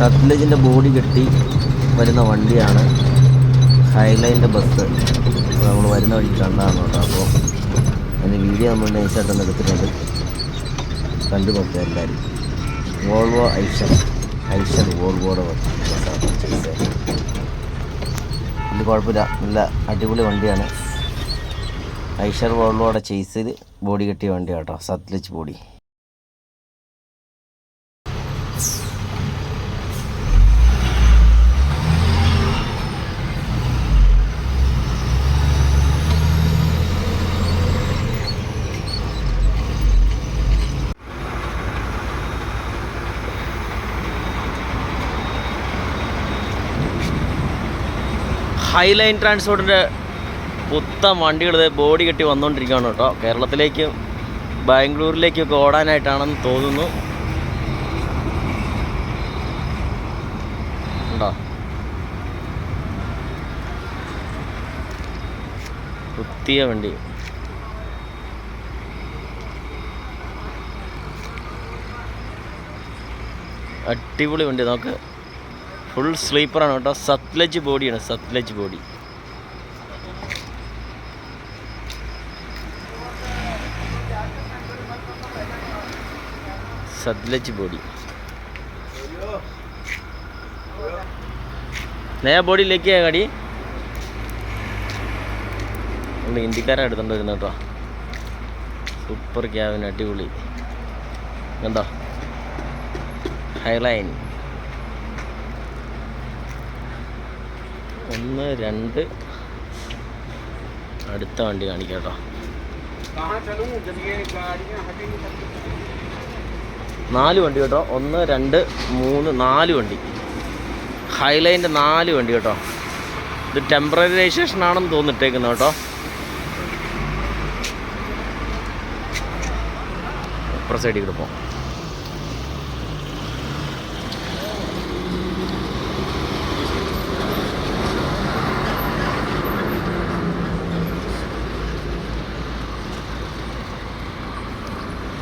സത്ലജിന്റെ body കെട്ടി വരുന്ന വണ്ടിയാണ് ഹൈലൈന്റെ ബസ്. നമ്മൾ വരുന്ന വഴി കണ്ടതാണ് കേട്ടോ. അപ്പോൾ അതിന്റെ വീഡിയോ നമ്മൾ നൈസായിട്ടൊന്ന് എടുത്തിട്ടുണ്ട്. കണ്ടു നോക്കുക എല്ലാവരും. വോൾവോ ഐഷൻ ഐഷൻ ചെയ്തത് ഇത് കുഴപ്പമില്ല. നല്ല അടിപൊളി വണ്ടിയാണ്. ഐഷർ വോൾവോയുടെ ചേസിൽ ബോഡി കെട്ടിയ വണ്ടിയാണ് കേട്ടോ. സത്ലജ് ബോഡി. ഹൈലൈൻ ട്രാൻസ്പോർട്ടിന്റെ പുത്തൻ വണ്ടികൾ ബോഡി കെട്ടി വന്നുകൊണ്ടിരിക്കുകയാണ് കേട്ടോ. കേരളത്തിലേക്കും ബാംഗ്ലൂരിലേക്കൊക്കെ ഓടാനായിട്ടാണെന്ന് തോന്നുന്നു. ഉണ്ടോ? പുത്തിയ വണ്ടി. അടിപൊളി വണ്ടി. നമുക്ക് ഫുൾ സ്ലീപ്പറാണ് കേട്ടോ. സത്ലജ് ബോഡിയാണ് സത്ലജ് ബോഡി സത്ലജ് ബോഡി നയാ ബോഡി लेके आया ഗാഡി നമ്മൾ ഹിന്ദിക്കാരെ എടുത്തോണ്ട് കേട്ടോ. സൂപ്പർ ക്യാബിൻ അടിപൊളി. എന്താ ഹൈലൈൻ ഒന്ന് രണ്ട്. അടുത്ത വണ്ടി കാണിക്കാം നാല് വണ്ടി കേട്ടോ. ഒന്ന് രണ്ട് മൂന്ന് നാല് വണ്ടി. ഹൈലൈന്റെ നാല് വണ്ടി കേട്ടോ. ഇത് ടെമ്പററി രജിസ്ട്രേഷൻ ആണെന്ന് തോന്നിട്ടേക്കുന്നത് കേട്ടോ. അപ്പുറ സൈഡിൽ കൂടെ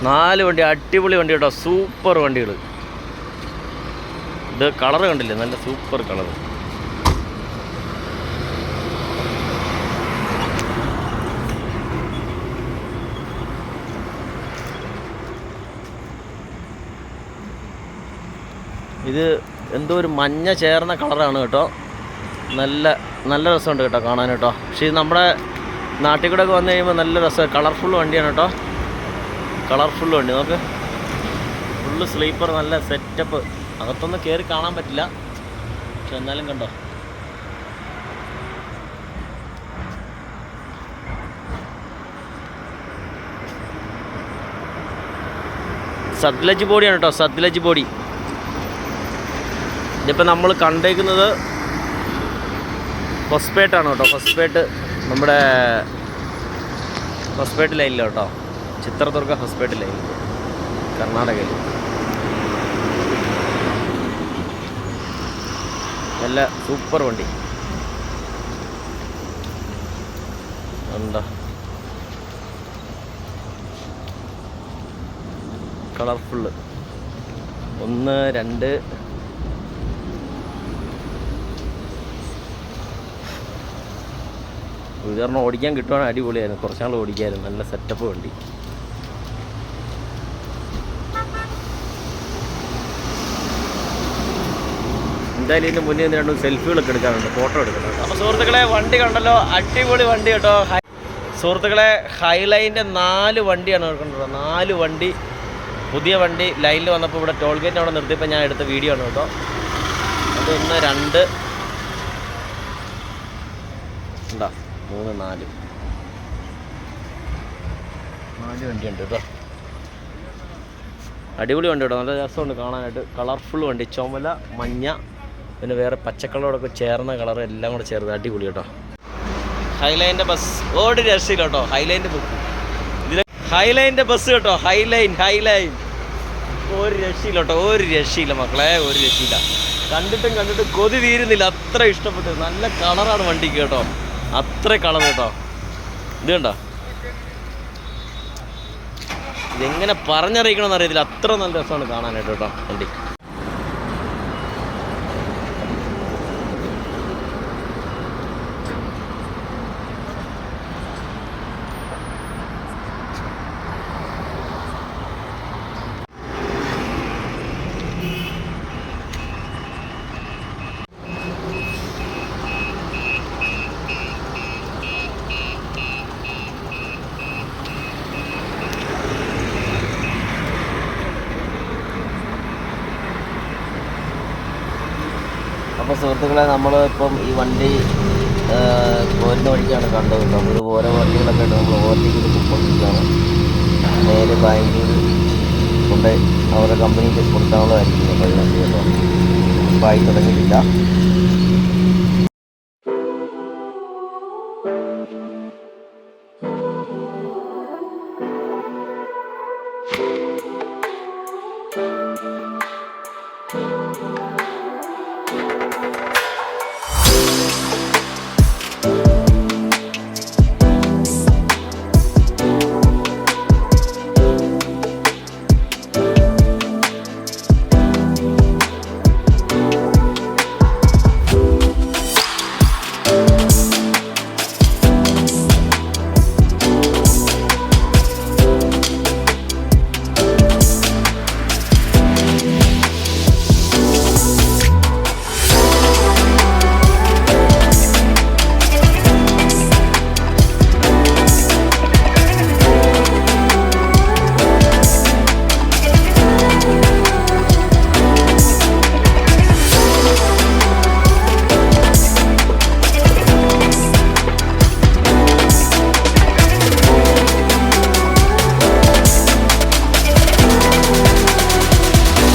നാല് വണ്ടി അടിപൊളി വണ്ടി കേട്ടോ. സൂപ്പർ വണ്ടികൾ ഇത് കളർ കണ്ടില്ലേ? നല്ല സൂപ്പർ കളർ ഇത് എന്തോ ഒരു മഞ്ഞ ചേർന്ന കളറാണ് കേട്ടോ. നല്ല നല്ല രസമുണ്ട് കേട്ടോ കാണാൻ കേട്ടോ. പക്ഷേ നമ്മുടെ നാട്ടിൽ കൂടെ ഒക്കെ വന്നു കഴിയുമ്പോൾ നല്ല രസം കളർഫുൾ വണ്ടിയാണ് കേട്ടോ. കളർഫുൾ വണ്ടി നമുക്ക് ഫുള്ള് സ്ലീപ്പർ നല്ല സെറ്റപ്പ് അകത്തൊന്നും കയറി കാണാൻ പറ്റില്ല. പക്ഷെ എന്നാലും കണ്ടോ? സത്ലജ് ബോഡിയാണ് കേട്ടോ സത്ലജ് ബോഡി. ഇതിപ്പോൾ നമ്മൾ കണ്ടേക്കുന്നത് ഹൊസ്പേട്ടാണ് കേട്ടോ ഹൊസ്പേട്ട് നമ്മുടെ ഹൊസ്പേട്ട് ലൈനിലോ കേട്ടോ. ചിത്രദുർഗ ഹോസ്പിറ്റലിൽ കർണാടകയിൽ. നല്ല സൂപ്പർ വണ്ടി. എന്താ? കളർഫുള്ള് ഒന്ന് രണ്ട്. ഉദാഹരണം ഓടിക്കാൻ കിട്ടുവാണെങ്കിൽ അടിപൊളിയായിരുന്നു. കുറച്ചാൾ ഓടിക്കായിരുന്നു. നല്ല സെറ്റപ്പ് വണ്ടി. എന്തായാലും ഇതിന് മുന്നേ നിന്ന് രണ്ടും സെൽഫികളൊക്കെ എടുക്കാറുണ്ട് ഫോട്ടോ എടുക്കുന്നുണ്ട് അപ്പോൾ സുഹൃത്തുക്കളെ വണ്ടി കണ്ടല്ലോ അടിപൊളി വണ്ടി കേട്ടോ. സുഹൃത്തുക്കളെ ഹൈലൈന്റെ നാല് വണ്ടിയാണ് എടുക്കുന്നത് നാല് വണ്ടി പുതിയ വണ്ടി ലൈനിൽ വന്നപ്പോൾ ഇവിടെ ടോൾ ഗേറ്റ് അവിടെ നിർത്തിയപ്പോൾ ഞാൻ എടുത്ത വീഡിയോ ആണ് കേട്ടോ. അതൊന്ന് രണ്ട് ഉണ്ടോ മൂന്ന് നാല്. നാല് വണ്ടിയുണ്ട് കേട്ടോ. അടിപൊളി വണ്ടി കേട്ടോ. നല്ല രസമുണ്ട് കാണാനായിട്ട്. കളർഫുൾ വണ്ടി. ചുമല മഞ്ഞ പിന്നെ വേറെ പച്ചക്കളറോടൊക്കെ ചേർന്ന കളർ എല്ലാം കൂടെ ചേർന്ന് അടിപൊളി കേട്ടോ. ഹൈലൈന്റെ ബസ് ഓടി രക്ഷയില്ല കേട്ടോ. ഹൈലൈന്റെ ബസ് ഹൈലൈന്റെ ബസ് കേട്ടോ. ഹൈലൈൻ ഹൈലൈൻ ഒരു രക്ഷയില്ല കേട്ടോ. ഒരു രക്ഷയില്ല മക്കളെ. ഒരു രക്ഷയില്ല. കണ്ടിട്ടും കണ്ടിട്ടും കൊതി തീരുന്നില്ല. അത്ര ഇഷ്ടപ്പെട്ടു. നല്ല കളറാണ് വണ്ടിക്ക് കേട്ടോ. അത്ര കളർ കേട്ടോ. ഇത് കണ്ടോ? ഇതെങ്ങനെ പറഞ്ഞറിയിക്കണമെന്ന് അറിയത്തില്ല. അത്ര നല്ല രസമാണ് കാണാനായിട്ട് കേട്ടോ വണ്ടി. അപ്പോൾ സുഹൃത്തുക്കളെ നമ്മൾ ഇപ്പം ഈ വണ്ടി പോരുന്ന വഴിക്കാണ് കണ്ടത് നമ്മൾ ഓരോ വണ്ടികളൊക്കെ ഉണ്ട് നമ്മൾ ഓവർടേക്ക് പൊയ്ക്കൊണ്ടിരിക്കുകയാണ് നേരെ ബാംഗ്ലൂർ കൊണ്ട് അവരുടെ കമ്പനിക്ക് കൊടുക്കാനുള്ളതായിരിക്കും കേട്ടോ. ഇപ്പോൾ ആയി തുടങ്ങിയിട്ടില്ല